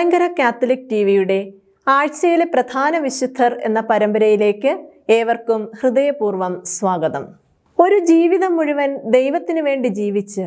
Malankara Catholic T വിയുടെ ആഴ്ചയിലെ പ്രധാന വിശുദ്ധർ എന്ന പരമ്പരയിലേക്ക് ഏവർക്കും ഹൃദയപൂർവം സ്വാഗതം. ഒരു ജീവിതം മുഴുവൻ ദൈവത്തിന് വേണ്ടി ജീവിച്ച്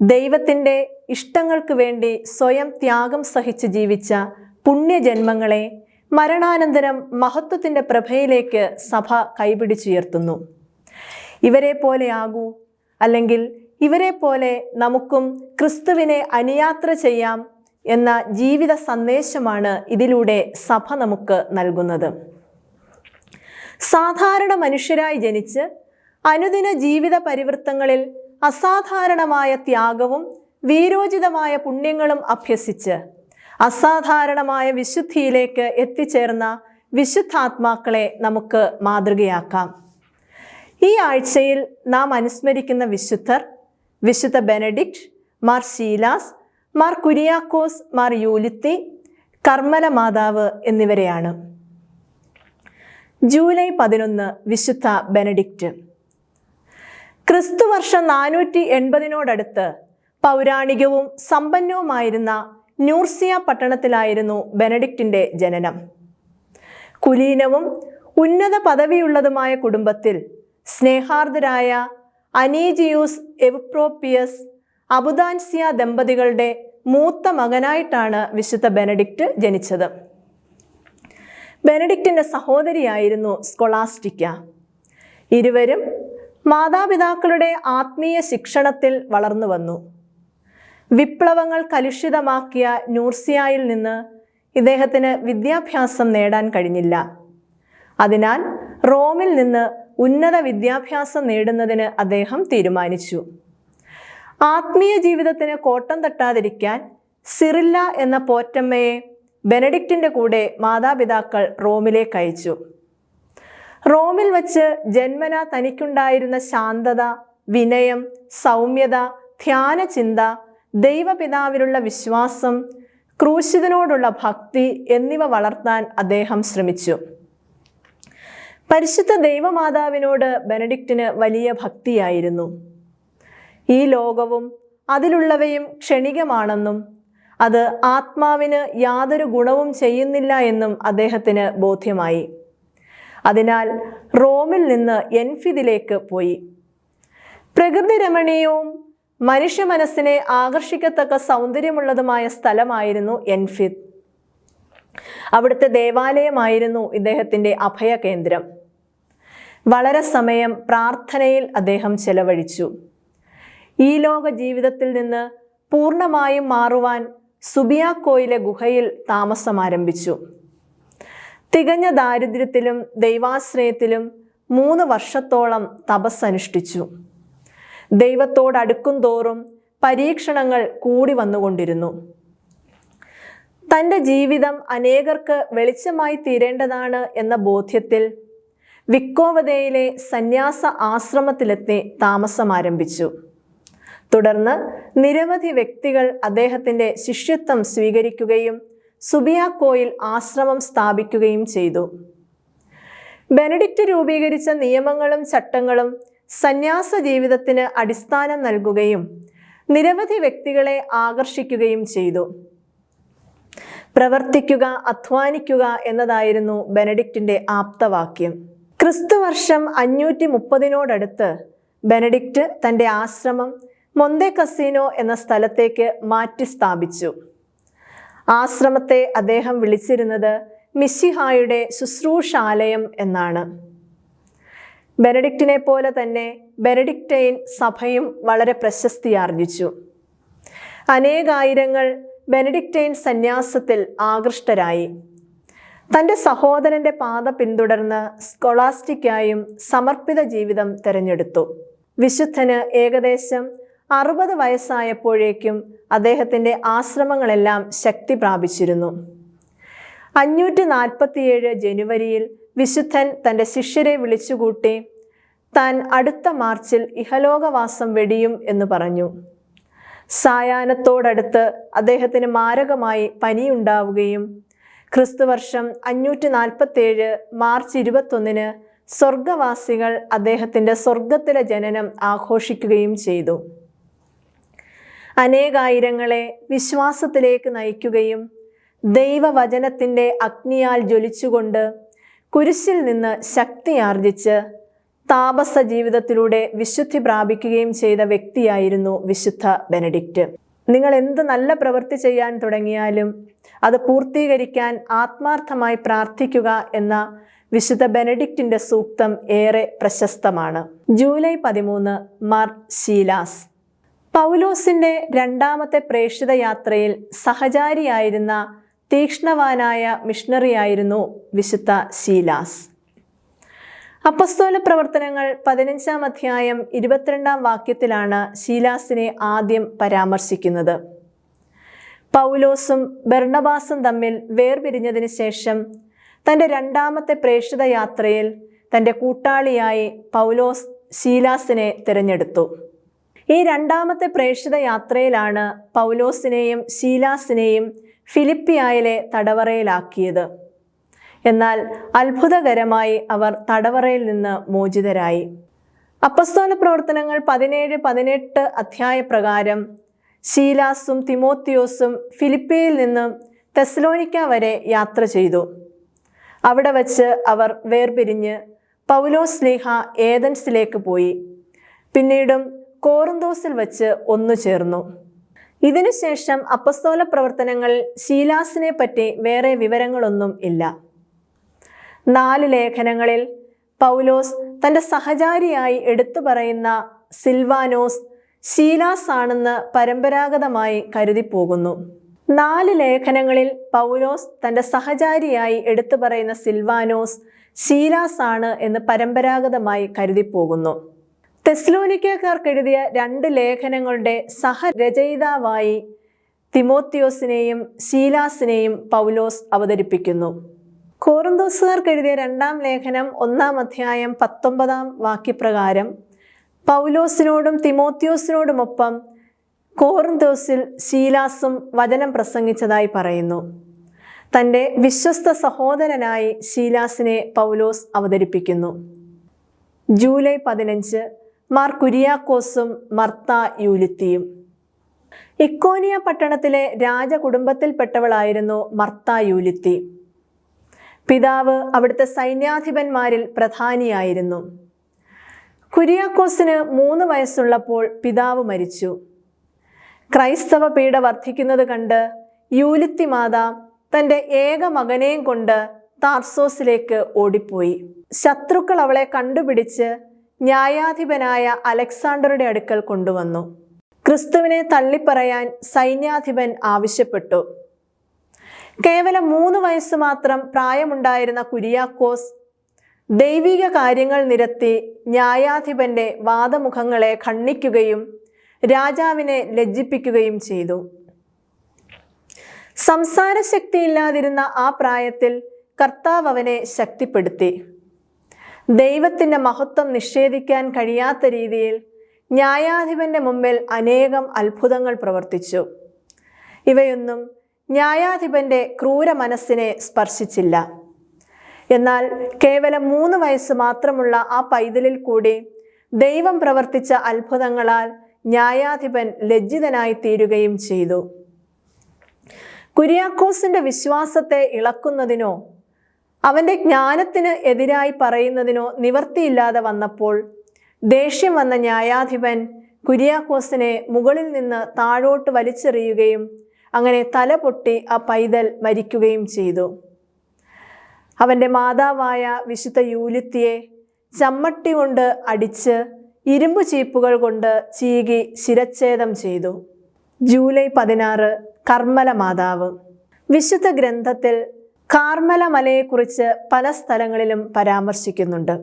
ദൈവത്തിന്റെ ഇഷ്ടങ്ങൾക്ക് വേണ്ടി സ്വയം ത്യാഗം സഹിച്ച് ജീവിച്ച പുണ്യജന്മങ്ങളെ മരണാനന്തരം മഹത്വത്തിന്റെ പ്രഭയിലേക്ക് സഭ കൈപിടിച്ചുയർത്തുന്നു. ഇവരെ പോലെ ആകൂ അല്ലെങ്കിൽ ഇവരെ പോലെ നമുക്കും ക്രിസ്തുവിനെ അനുയാത്ര ചെയ്യാം എന്ന ജീവിത സന്ദേശമാണ് ഇതിലൂടെ സഭ നമുക്ക് നൽകുന്നത്. സാധാരണ മനുഷ്യരായി ജനിച്ച് അനുദിന ജീവിത പരിവൃത്തങ്ങളിൽ അസാധാരണമായ ത്യാഗവും വീരോചിതമായ പുണ്യങ്ങളും അഭ്യസിച്ച് അസാധാരണമായ വിശുദ്ധിയിലേക്ക് എത്തിച്ചേർന്ന വിശുദ്ധാത്മാക്കളെ നമുക്ക് മാതൃകയാക്കാം. ഈ ആഴ്ചയിൽ നാം അനുസ്മരിക്കുന്ന വിശുദ്ധർ വിശുദ്ധ ബെനഡിക്റ്റ് മാർ ശീലാസ് മാർ കുര്യാക്കോസ് മാർ യൂലിത്തി കർമ്മല മാതാവ് എന്നിവരെയാണ്. ജൂലൈ പതിനൊന്ന് വിശുദ്ധ ബെനഡിക്റ്റ്. ക്രിസ്തുവർഷം നാനൂറ്റി എൺപതിനോടടുത്ത് പൗരാണികവും സമ്പന്നവുമായിരുന്ന ന്യൂർസിയ പട്ടണത്തിലായിരുന്നു ബെനഡിക്റ്റിന്റെ ജനനം. കുലീനവും ഉന്നത പദവിയുള്ളതുമായ കുടുംബത്തിൽ സ്നേഹാർദ്ദരായ അനീജിയൂസ് എവ്പ്രോപ്പിയസ് അബുദാൻസിയ ദമ്പതികളുടെ മൂത്ത മകനായിട്ടാണ് വിശുദ്ധ ബെനഡിക്റ്റ് ജനിച്ചത്. ബെനഡിക്റ്റിന്റെ സഹോദരിയായിരുന്നു സ്കൊളാസ്റ്റിക്ക. ഇരുവരും മാതാപിതാക്കളുടെ ആത്മീയ ശിക്ഷണത്തിൽ വളർന്നു വന്നു. വിപ്ലവങ്ങൾ കലുഷിതമാക്കിയ നൂർസിയായിൽ നിന്ന് ഇദ്ദേഹത്തിന് വിദ്യാഭ്യാസം നേടാൻ കഴിഞ്ഞില്ല. അതിനാൽ റോമിൽ നിന്ന് ഉന്നത വിദ്യാഭ്യാസം നേടുന്നതിന് അദ്ദേഹം തീരുമാനിച്ചു. ആത്മീയ ജീവിതത്തിന് കോട്ടം തട്ടാതിരിക്കാൻ സിറില്ല എന്ന പോറ്റമ്മയെ ബെനഡിക്റ്റിന്റെ കൂടെ മാതാപിതാക്കൾ റോമിലേക്ക് അയച്ചു. റോമിൽ വച്ച് ജന്മന തനിക്കുണ്ടായിരുന്ന ശാന്തത വിനയം സൗമ്യത ധ്യാനചിന്ത ദൈവപിതാവിലുള്ള വിശ്വാസം ക്രൂശിതനോടുള്ള ഭക്തി എന്നിവ വളർത്താൻ അദ്ദേഹം ശ്രമിച്ചു. പരിശുദ്ധ ദൈവമാതാവിനോട് ബെനഡിക്റ്റിന് വലിയ ഭക്തിയായിരുന്നു. ഈ ലോകവും അതിലുള്ളവയും ക്ഷണികമാണെന്നും അത് ആത്മാവിന് യാതൊരു ഗുണവും ചെയ്യുന്നില്ല എന്നും അദ്ദേഹത്തിന് ബോധ്യമായി. അതിനാൽ റോമിൽ നിന്ന് എൻഫിദിലേക്ക് പോയി. പ്രകൃതി രമണീയവും മനുഷ്യ മനസ്സിനെ ആകർഷിക്കത്തക്ക സൗന്ദര്യമുള്ളതുമായ സ്ഥലമായിരുന്നു എൻഫിദ് അവിടുത്തെ ദേവാലയമായിരുന്നു ഇദ്ദേഹത്തിന്റെ അഭയകേന്ദ്രം. വളരെ സമയം പ്രാർത്ഥനയിൽ അദ്ദേഹം ചെലവഴിച്ചു. ഈ ലോക ജീവിതത്തിൽ നിന്ന് പൂർണമായും മാറുവാൻ സുബിയാക്കോയിലെ ഗുഹയിൽ താമസം ആരംഭിച്ചു. തികഞ്ഞ ദാരിദ്ര്യത്തിലും ദൈവാശ്രയത്തിലും മൂന്ന് വർഷത്തോളം തപസ് തപസ്സനുഷ്ഠിച്ചു ദൈവത്തോടടുക്കും തോറും പരീക്ഷണങ്ങൾ കൂടി വന്നുകൊണ്ടിരുന്നു. തന്റെ ജീവിതം അനേകർക്ക് വെളിച്ചമായി തീരേണ്ടതാണ് എന്ന ബോധ്യത്തിൽ വിക്കോവതയിലെ സന്യാസ ആശ്രമത്തിലെത്തി താമസം ആരംഭിച്ചു. തുടർന്ന് നിരവധി വ്യക്തികൾ അദ്ദേഹത്തിന്റെ ശിഷ്യത്വം സ്വീകരിക്കുകയും സുബിയാക്കോയിൽ ആശ്രമം സ്ഥാപിക്കുകയും ചെയ്തു. ബെനഡിക്റ്റ് രൂപീകരിച്ച നിയമങ്ങളും ചട്ടങ്ങളും സന്യാസ ജീവിതത്തിന് അടിസ്ഥാനം നൽകുകയും നിരവധി വ്യക്തികളെ ആകർഷിക്കുകയും ചെയ്തു. പ്രവർത്തിക്കുക അധ്വാനിക്കുക എന്നതായിരുന്നു ബെനഡിക്റ്റിന്റെ ആപ്തവാക്യം. ക്രിസ്തുവർഷം അഞ്ഞൂറ്റി മുപ്പതിനോടടുത്ത് ബെനഡിക്റ്റ് തന്റെ ആശ്രമം മൊന്തെ കസീനോ എന്ന സ്ഥലത്തേക്ക് മാറ്റി സ്ഥാപിച്ചു. ആശ്രമത്തെ അദ്ദേഹം വിളിച്ചിരുന്നത് മിസ്സിഹായുടെ ശുശ്രൂഷാലയം എന്നാണ്. ബെനഡിക്റ്റിനെ പോലെ തന്നെ ബെനഡിക്റ്റൈൻ സഭയും വളരെ പ്രശസ്തി പ്രശസ്തിയാർജിച്ചു. അനേകായിരങ്ങൾ ബെനഡിക്റ്റൈൻ സന്യാസത്തിൽ ആകൃഷ്ടരായി. തന്റെ സഹോദരന്റെ പാത പിന്തുടർന്ന് സ്കൊളാസ്റ്റിക്കായും സമർപ്പിത ജീവിതം തിരഞ്ഞെടുത്തു. വിശുദ്ധന് ഏകദേശം അറുപത് വയസ്സായപ്പോഴേക്കും അദ്ദേഹത്തിന്റെ ആശ്രമങ്ങളെല്ലാം ശക്തി പ്രാപിച്ചിരുന്നു. അഞ്ഞൂറ്റി നാൽപ്പത്തിയേഴ് ജനുവരിയിൽ വിശുദ്ധൻ തന്റെ ശിഷ്യരെ വിളിച്ചുകൂട്ടി താൻ അടുത്ത മാർച്ചിൽ ഇഹലോകവാസം വെടിയും എന്ന് പറഞ്ഞു. സായാഹ്നത്തോടടുത്ത് അദ്ദേഹത്തിന് മാരകമായി പനിയുണ്ടാവുകയും ക്രിസ്തുവർഷം അഞ്ഞൂറ്റി നാൽപ്പത്തേഴ് മാർച്ച് ഇരുപത്തൊന്നിന് സ്വർഗവാസികൾ അദ്ദേഹത്തിന്റെ സ്വർഗത്തിലെ ജനനം ആഘോഷിക്കുകയും ചെയ്തു. അനേകായിരങ്ങളെ വിശ്വാസത്തിലേക്ക് നയിക്കുകയും ദൈവവചനത്തിന്റെ അഗ്നിയാൽ ജ്വലിച്ചുകൊണ്ട് കുരിശിൽ നിന്ന് ശക്തി ആർജിച്ച് താപസ ജീവിതത്തിലൂടെ വിശുദ്ധി പ്രാപിക്കുകയും ചെയ്ത വ്യക്തിയായിരുന്നു വിശുദ്ധ ബെനഡിക്റ്റ്. നിങ്ങൾ എന്ത് നല്ല പ്രവൃത്തി ചെയ്യാൻ തുടങ്ങിയാലും അത് പൂർത്തീകരിക്കാൻ ആത്മാർത്ഥമായി പ്രാർത്ഥിക്കുക എന്ന വിശുദ്ധ ബെനഡിക്റ്റിന്റെ സൂക്തം ഏറെ പ്രശസ്തമാണ്. ജൂലൈ പതിമൂന്ന് മാർ ശീലാസ്. പൗലോസിന്റെ രണ്ടാമത്തെ പ്രേക്ഷിത യാത്രയിൽ സഹചാരിയായിരുന്ന തീക്ഷ്ണവാനായ മിഷണറിയായിരുന്നു വിശുദ്ധ ശീലാസ്. അപ്പസ്തോല പ്രവർത്തനങ്ങൾ പതിനഞ്ചാം അധ്യായം ഇരുപത്തിരണ്ടാം വാക്യത്തിലാണ് ശീലാസിനെ ആദ്യം പരാമർശിക്കുന്നത്. പൗലോസും ബർണബാസും തമ്മിൽ വേർപിരിഞ്ഞതിന് ശേഷം തന്റെ രണ്ടാമത്തെ പ്രേക്ഷിത യാത്രയിൽ തന്റെ കൂട്ടാളിയായി പൗലോസ് ശീലാസിനെ തിരഞ്ഞെടുത്തു. ഈ രണ്ടാമത്തെ പ്രേക്ഷിത യാത്രയിലാണ് പൗലോസിനെയും ശീലാസിനെയും ഫിലിപ്പിയായിലെ തടവറയിലാക്കിയത്. എന്നാൽ അത്ഭുതകരമായി അവർ തടവറയിൽ നിന്ന് മോചിതരായി. അപ്പസ്തോല പ്രവർത്തനങ്ങൾ പതിനേഴ് പതിനെട്ട് അധ്യായ പ്രകാരം ശീലാസും തിമോത്തിയോസും ഫിലിപ്പിയിൽ നിന്ന് തെസ്ലോനിക്ക വരെ യാത്ര ചെയ്തു. അവിടെ വച്ച് അവർ വേർപിരിഞ്ഞ് പൗലോസ് ലീഹ ഏതൻസിലേക്ക് പോയി. പിന്നീടും കോറുന്തോസിൽ വച്ച് ഒന്നു ചേർന്നു. ഇതിനുശേഷം അപ്പസ്തോല പ്രവർത്തനങ്ങളിൽ ശീലാസിനെ പറ്റി വേറെ വിവരങ്ങളൊന്നും ഇല്ല. നാല് ലേഖനങ്ങളിൽ പൗലോസ് തന്റെ സഹചാരിയായി എടുത്തു പറയുന്ന സിൽവാനോസ് ശീലാസ് ആണെന്ന് പരമ്പരാഗതമായി കരുതിപ്പോകുന്നു. നാല് ലേഖനങ്ങളിൽ പൗലോസ് തന്റെ സഹചാരിയായി എടുത്തു പറയുന്ന സിൽവാനോസ് ശീലാസ് ആണ് എന്ന് പരമ്പരാഗതമായി കരുതിപ്പോകുന്നു. തെസ്ലോനിക്കക്കാർക്ക് എഴുതിയ രണ്ട് ലേഖനങ്ങളുടെ സഹരചയിതാവായി തിമോത്തിയോസിനെയും ശീലാസിനെയും പൗലോസ് അവതരിപ്പിക്കുന്നു. കോറന്തോസുകാർക്ക് എഴുതിയ രണ്ടാം ലേഖനം ഒന്നാം അധ്യായം പത്തൊമ്പതാം വാക്യപ്രകാരം പൗലോസിനോടും തിമോത്യോസിനോടുമൊപ്പം കോറിന്തോസിൽ ശീലാസും വചനം പ്രസംഗിച്ചതായി പറയുന്നു. തന്റെ വിശ്വസ്ത സഹോദരനായി ശീലാസിനെ പൗലോസ് അവതരിപ്പിക്കുന്നു. ജൂലൈ പതിനഞ്ച് മാർ കുര്യാക്കോസും മർത്ത യൂലിത്തിയും. ഇക്കോനിയ പട്ടണത്തിലെ രാജകുടുംബത്തിൽപ്പെട്ടവളായിരുന്നു മർത്ത യൂലിത്തി. പിതാവ് അവിടുത്തെ സൈന്യാധിപന്മാരിൽ പ്രധാനിയായിരുന്നു. കുര്യാക്കോസിന് മൂന്ന് വയസ്സുള്ളപ്പോൾ പിതാവ് മരിച്ചു. ക്രൈസ്തവ പീഡ വർദ്ധിക്കുന്നത് കണ്ട് യൂലിത്തി മാതാ തന്റെ ഏക മകനെയും കൊണ്ട് താർസോസിലേക്ക് ഓടിപ്പോയി. ശത്രുക്കൾ അവളെ കണ്ടുപിടിച്ച് ന്യായാധിപനായ അലക്സാണ്ടറുടെ അടുക്കൽ കൊണ്ടുവന്നു. ക്രിസ്തുവിനെ തള്ളിപ്പറയാൻ സൈന്യാധിപൻ ആവശ്യപ്പെട്ടു. കേവലം മൂന്ന് വയസ്സ് മാത്രം പ്രായമുണ്ടായിരുന്ന കുര്യാക്കോസ് ദൈവിക കാര്യങ്ങൾ നിരത്തി ന്യായാധിപന്റെ വാദമുഖങ്ങളെ ഖണ്ഡിക്കുകയും രാജാവിനെ ലജ്ജിപ്പിക്കുകയും ചെയ്തു. സംസാര സംസാരശക്തിയില്ലാതിരുന്ന ആ പ്രായത്തിൽ കർത്താവ് അവനെ ശക്തിപ്പെടുത്തി. ദൈവത്തിന്റെ മഹത്വം നിഷേധിക്കാൻ കഴിയാത്ത രീതിയിൽ ന്യായാധിപന്റെ മുമ്പിൽ അനേകം അത്ഭുതങ്ങൾ പ്രവർത്തിച്ചു. ഇവയൊന്നും ന്യായാധിപന്റെ ക്രൂര മനസ്സിനെ സ്പർശിച്ചില്ല. എന്നാൽ കേവലം മൂന്ന് വയസ്സ് മാത്രമുള്ള ആ പൈതലിൽ കൂടി ദൈവം പ്രവർത്തിച്ച അത്ഭുതങ്ങളാൽ ന്യായാധിപൻ ലജ്ജിതനായി തീരുകയും ചെയ്തു. കുര്യാക്കോസിന്റെ വിശ്വാസത്തെ ഇളക്കുന്നതിനോ അവന്റെ ജ്ഞാനത്തിന് എതിരായി പറയുന്നതിനോ നിവർത്തിയില്ലാതെ വന്നപ്പോൾ ദേഷ്യം വന്ന ന്യായാധിപൻ കുര്യാക്കോസിനെ മുകളിൽ നിന്ന് താഴോട്ട് വലിച്ചെറിയുകയും അങ്ങനെ തല പൊട്ടി ആ പൈതൽ മരിക്കുകയും ചെയ്തു. അവന്റെ മാതാവായ വിശുദ്ധ യൂലിത്തിയെ ചമ്മട്ടി കൊണ്ട് അടിച്ച് ഇരുമ്പ് ചീപ്പുകൾ കൊണ്ട് ചീകി ശിരച്ഛേദം ചെയ്തു. ജൂലൈ പതിനാറ് കർമ്മല മാതാവ്. വിശുദ്ധ ഗ്രന്ഥത്തിൽ കാർമല മലയെക്കുറിച്ച് പല സ്ഥലങ്ങളിലും പരാമർശിക്കുന്നുണ്ട്.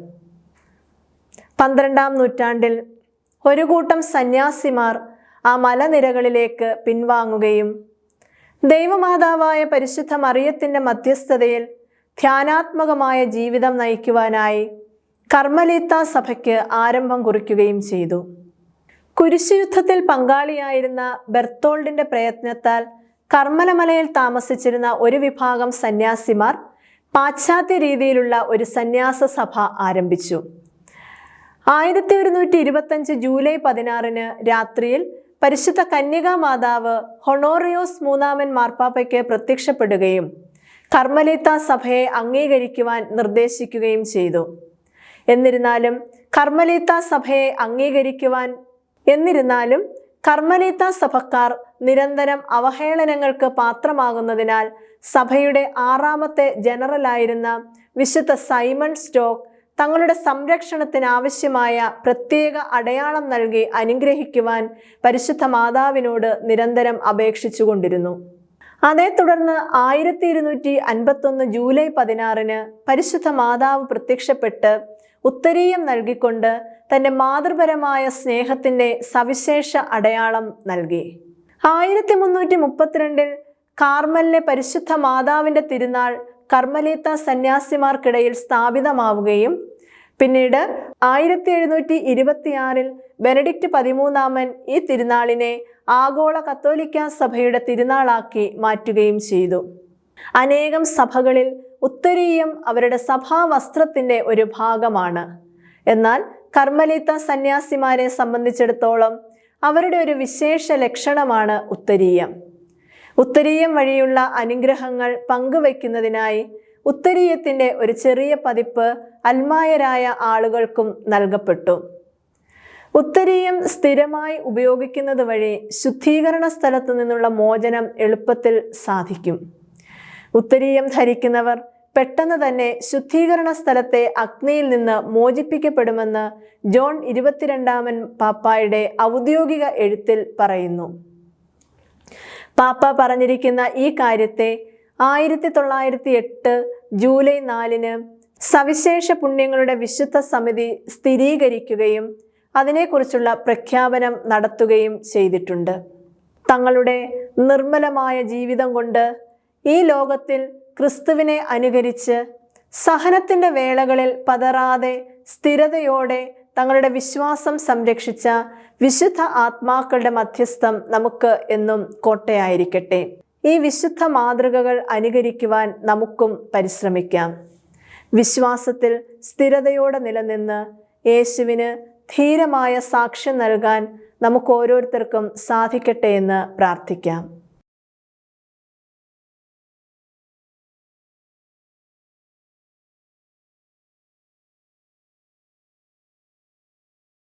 പന്ത്രണ്ടാം നൂറ്റാണ്ടിൽ ഒരു കൂട്ടം സന്യാസിമാർ ആ മലനിരകളിലേക്ക് പിൻവാങ്ങുകയും ദൈവമാതാവായ പരിശുദ്ധ മറിയത്തിന്റെ മധ്യസ്ഥതയിൽ ധ്യാനാത്മകമായ ജീവിതം നയിക്കുവാനായി കർമ്മലീത്ത സഭയ്ക്ക് ആരംഭം കുറിക്കുകയും ചെയ്തു. കുരിശുയുദ്ധത്തിൽ പങ്കാളിയായിരുന്ന ബെർത്തോൾഡിന്റെ പ്രയത്നത്താൽ കർമ്മലമലയിൽ താമസിച്ചിരുന്ന ഒരു വിഭാഗം സന്യാസിമാർ പാശ്ചാത്യ രീതിയിലുള്ള ഒരു സന്യാസ സഭ ആരംഭിച്ചു. ആയിരത്തി ഒരുന്നൂറ്റി ഇരുപത്തഞ്ച് ജൂലൈ പതിനാറിന് രാത്രിയിൽ പരിശുദ്ധ കന്യകാ മാതാവ് ഹൊണോറിയോസ് മൂന്നാമൻ മാർപ്പാപ്പയ്ക്ക് പ്രത്യക്ഷപ്പെടുകയും കർമ്മലീത്ത സഭയെ അംഗീകരിക്കുവാൻ നിർദ്ദേശിക്കുകയും ചെയ്തു. എന്നിരുന്നാലും കർമ്മലീത്ത സഭയെ അംഗീകരിക്കുവാൻ എന്നിരുന്നാലും കർമ്മലീത്ത സഭക്കാർ നിരന്തരം അവഹേളനങ്ങൾക്ക് പാത്രമാകുന്നതിനാൽ സഭയുടെ ആറാമത്തെ ജനറലായിരുന്ന വിശുദ്ധ സൈമൺ സ്റ്റോക്ക് തങ്ങളുടെ സംരക്ഷണത്തിനാവശ്യമായ പ്രത്യേക അടയാളം നൽകി അനുഗ്രഹിക്കുവാൻ പരിശുദ്ധ മാതാവിനോട് നിരന്തരം അപേക്ഷിച്ചുകൊണ്ടിരുന്നു. അതേ തുടർന്ന് ആയിരത്തി ഇരുന്നൂറ്റി അൻപത്തൊന്ന് ജൂലൈ പതിനാറിന് പരിശുദ്ധ മാതാവ് പ്രത്യക്ഷപ്പെട്ട് ഉത്തരീയം നൽകിക്കൊണ്ട് തന്റെ മാതൃപരമായ സ്നേഹത്തിന്റെ സവിശേഷ അടയാളം നൽകി. ആയിരത്തി മുന്നൂറ്റി മുപ്പത്തിരണ്ടിൽ കാർമലിലെ പരിശുദ്ധ മാതാവിന്റെ തിരുനാൾ കർമ്മലീത്ത സന്യാസിമാർക്കിടയിൽ സ്ഥാപിതമാവുകയും പിന്നീട് ആയിരത്തി എഴുന്നൂറ്റി ഇരുപത്തിയാറിൽ ബെനഡിക്റ്റ് പതിമൂന്നാമൻ ഈ തിരുനാളിനെ ആഗോള കത്തോലിക്ക സഭയുടെ തിരുനാളാക്കി മാറ്റുകയും ചെയ്തു. അനേകം സഭകളിൽ ഉത്തരീയം അവരുടെ സഭാ വസ്ത്രത്തിന്റെ ഒരു ഭാഗമാണ്. എന്നാൽ കർമ്മലീത്ത സന്യാസിമാരെ സംബന്ധിച്ചിടത്തോളം അവരുടെ ഒരു വിശേഷ ലക്ഷണമാണ് ഉത്തരീയം. ഉത്തരീയം വഴിയുള്ള അനുഗ്രഹങ്ങൾ പങ്കുവയ്ക്കുന്നതിനായി ഉത്തരീയത്തിന്റെ ഒരു ചെറിയ പതിപ്പ് അൽമായരായ ആളുകൾക്കും നൽകപ്പെട്ടു. ഉത്തരീയം സ്ഥിരമായി ഉപയോഗിക്കുന്നത് വഴി ശുദ്ധീകരണ സ്ഥലത്തു നിന്നുള്ള മോചനം എളുപ്പത്തിൽ സാധിക്കും. ഉത്തരീയം ധരിക്കുന്നവർ പെട്ടെന്ന് തന്നെ ശുദ്ധീകരണ സ്ഥലത്തെ അഗ്നിയിൽ നിന്ന് മോചിപ്പിക്കപ്പെടുമെന്ന് ജോൺ ഇരുപത്തിരണ്ടാമൻ പാപ്പായുടെ ഔദ്യോഗിക എഴുത്തിൽ പറയുന്നു. പാപ്പ പറഞ്ഞിരിക്കുന്ന ഈ കാര്യത്തെ ആയിരത്തി തൊള്ളായിരത്തി എട്ട് ജൂലൈ നാലിന് സവിശേഷ പുണ്യങ്ങളുടെ വിശുദ്ധ സമിതി സ്ഥിരീകരിക്കുകയും അതിനെക്കുറിച്ചുള്ള പ്രഖ്യാപനം നടത്തുകയും ചെയ്തിട്ടുണ്ട്. തങ്ങളുടെ നിർമ്മലമായ ജീവിതം കൊണ്ട് ഈ ലോകത്തിൽ ക്രിസ്തുവിനെ അനുകരിച്ച് സഹനത്തിന്റെ വേളകളിൽ പതറാതെ സ്ഥിരതയോടെ തങ്ങളുടെ വിശ്വാസം സംരക്ഷിച്ച വിശുദ്ധ ആത്മാക്കളുടെ മധ്യസ്ഥം നമുക്ക് എന്നും കോട്ടയായിരിക്കട്ടെ. ഈ വിശുദ്ധ മാതൃകകൾ അനുകരിക്കുവാൻ നമുക്കും പരിശ്രമിക്കാം. വിശ്വാസത്തിൽ സ്ഥിരതയോടെ നിലനിന്ന് യേശുവിന് ധീരമായ സാക്ഷ്യം നൽകാൻ നമുക്ക് ഓരോരുത്തർക്കും സാധിക്കട്ടെ എന്ന് പ്രാർത്ഥിക്കാം.